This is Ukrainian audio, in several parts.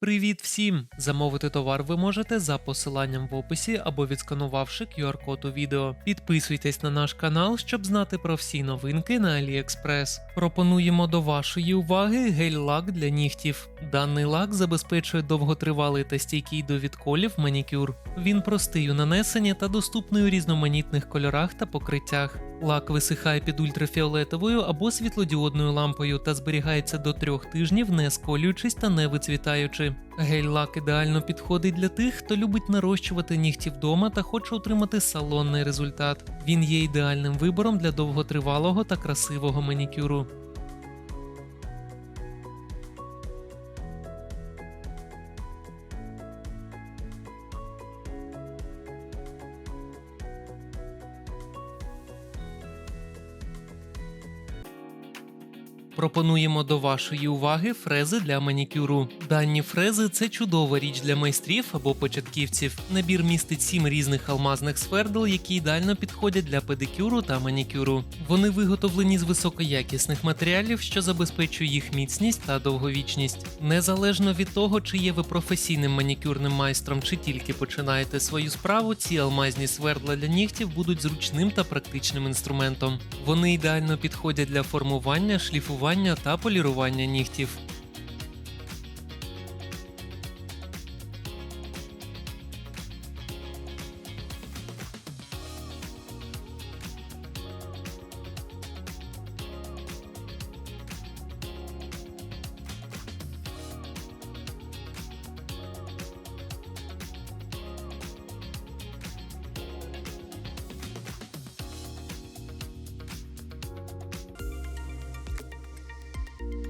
Привіт всім! Замовити товар ви можете за посиланням в описі або відсканувавши QR-код у відео. Підписуйтесь на наш канал, щоб знати про всі новинки на AliExpress. Пропонуємо до вашої уваги гель-лак для нігтів. Даний лак забезпечує довготривалий та стійкий до відколів манікюр. Він простий у нанесенні та доступний у різноманітних кольорах та покриттях. Лак висихає під ультрафіолетовою або світлодіодною лампою та зберігається до трьох тижнів, не сколюючись та не вицвітаючи. Гель-лак ідеально підходить для тих, хто любить нарощувати нігті вдома та хоче отримати салонний результат. Він є ідеальним вибором для довготривалого та красивого манікюру. Пропонуємо до вашої уваги фрези для манікюру. Дані фрези це чудова річ для майстрів або початківців. Набір містить сім різних алмазних свердл, які ідеально підходять для педикюру та манікюру. Вони виготовлені з високоякісних матеріалів, що забезпечує їх міцність та довговічність. Незалежно від того, чи є ви професійним манікюрним майстром, чи тільки починаєте свою справу, ці алмазні свердла для нігтів будуть зручним та практичним інструментом. Вони ідеально підходять для формування, шліфування та полірування нігтів.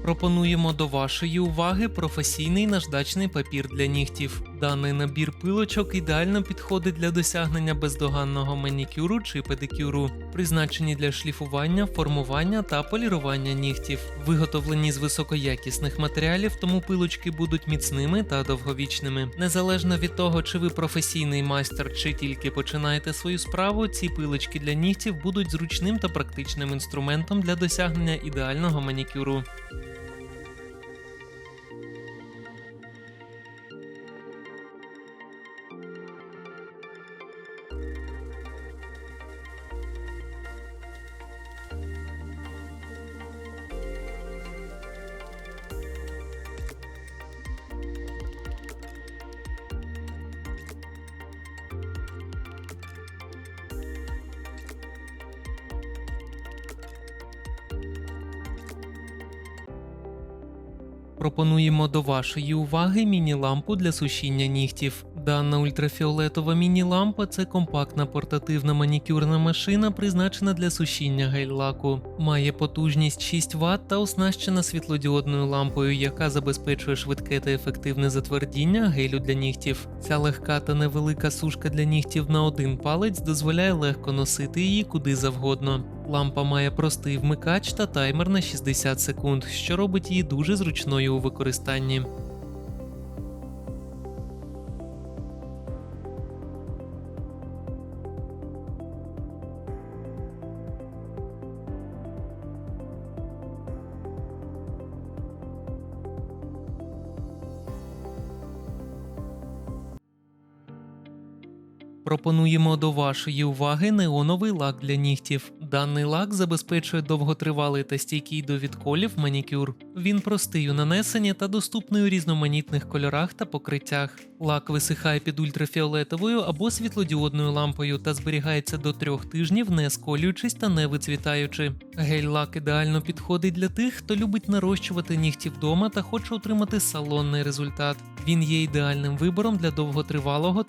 Пропонуємо до вашої уваги професійний наждачний папір для нігтів. Даний набір пилочок ідеально підходить для досягнення бездоганного манікюру чи педикюру, призначені для шліфування, формування та полірування нігтів. Виготовлені з високоякісних матеріалів, тому пилочки будуть міцними та довговічними. Незалежно від того, чи ви професійний майстер, чи тільки починаєте свою справу, ці пилочки для нігтів будуть зручним та практичним інструментом для досягнення ідеального манікюру. Пропонуємо до вашої уваги міні-лампу для сушіння нігтів. Дана ультрафіолетова міні-лампа це компактна портативна манікюрна машина, призначена для сушіння гель-лаку. Має потужність 6 Вт та оснащена світлодіодною лампою, яка забезпечує швидке та ефективне затвердіння гелю для нігтів. Ця легка та невелика сушка для нігтів на один палець дозволяє легко носити її куди завгодно. Лампа має простий вмикач та таймер на 60 секунд, що робить її дуже зручною у використанні. Пропонуємо до вашої уваги неоновий лак для нігтів. Даний лак забезпечує довготривалий та стійкий до відколів манікюр. Він простий у нанесенні та доступний у різноманітних кольорах та покриттях. Лак висихає під ультрафіолетовою або світлодіодною лампою та зберігається до трьох тижнів, не сколюючись та не вицвітаючи. Гель-лак ідеально підходить для тих, хто любить нарощувати нігті вдома та хоче отримати салонний результат. Він є ідеальним вибором для довготривалого